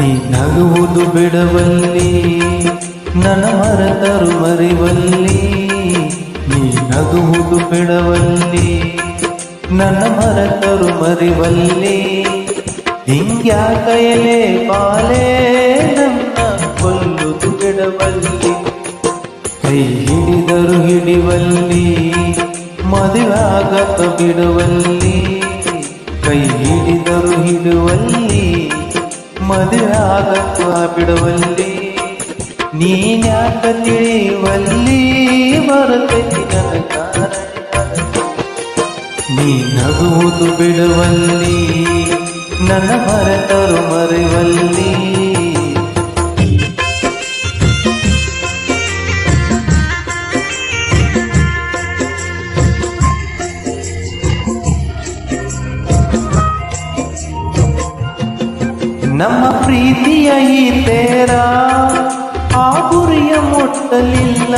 ನೀ ನಗುವುದು ಬಿಡವಲ್ಲಿ, ನನ್ನ ಮರೆತರು ಮರಿವಲ್ಲಿ. ನೀ ನಗುವುದು ಬಿಡವಲ್ಲಿ, ನನ್ನ ಮರೆತರು ಮರಿವಲ್ಲಿ. ಹಿಂಗ್ಯಾಕಯಲೇ ಪಾಲೇ ನನ್ನ ಕೊಲ್ಲುದು ಬಿಡವಲ್ಲಿ. ಕೈ ಹಿಡಿದರು ಹಿಡಿವಲ್ಲಿ ಮದುವಾಗತ ಬಿಡುವಲ್ಲಿ. ಕೈ ಹಿಡಿದರು ಹಿಡುವಲ್ಲಿ ಮದುವಾಗತ ಬಿಡುವಲ್ಲಿ? ನೀನ್ಯಾಕ ನನ್ನ ಕಾರಣ. ನೀ ನಗುವುದು ಬಿಡುವಲ್ಲಿ? ನನ್ನ ಮರೆತರು ಮರೆವಲ್ಲಿ? ನಮ್ಮ ಪ್ರೀತಿಯ ಈ ತೇರ ಆ ಗುರಿಯ ಮುಟ್ಟಲಿಲ್ಲ.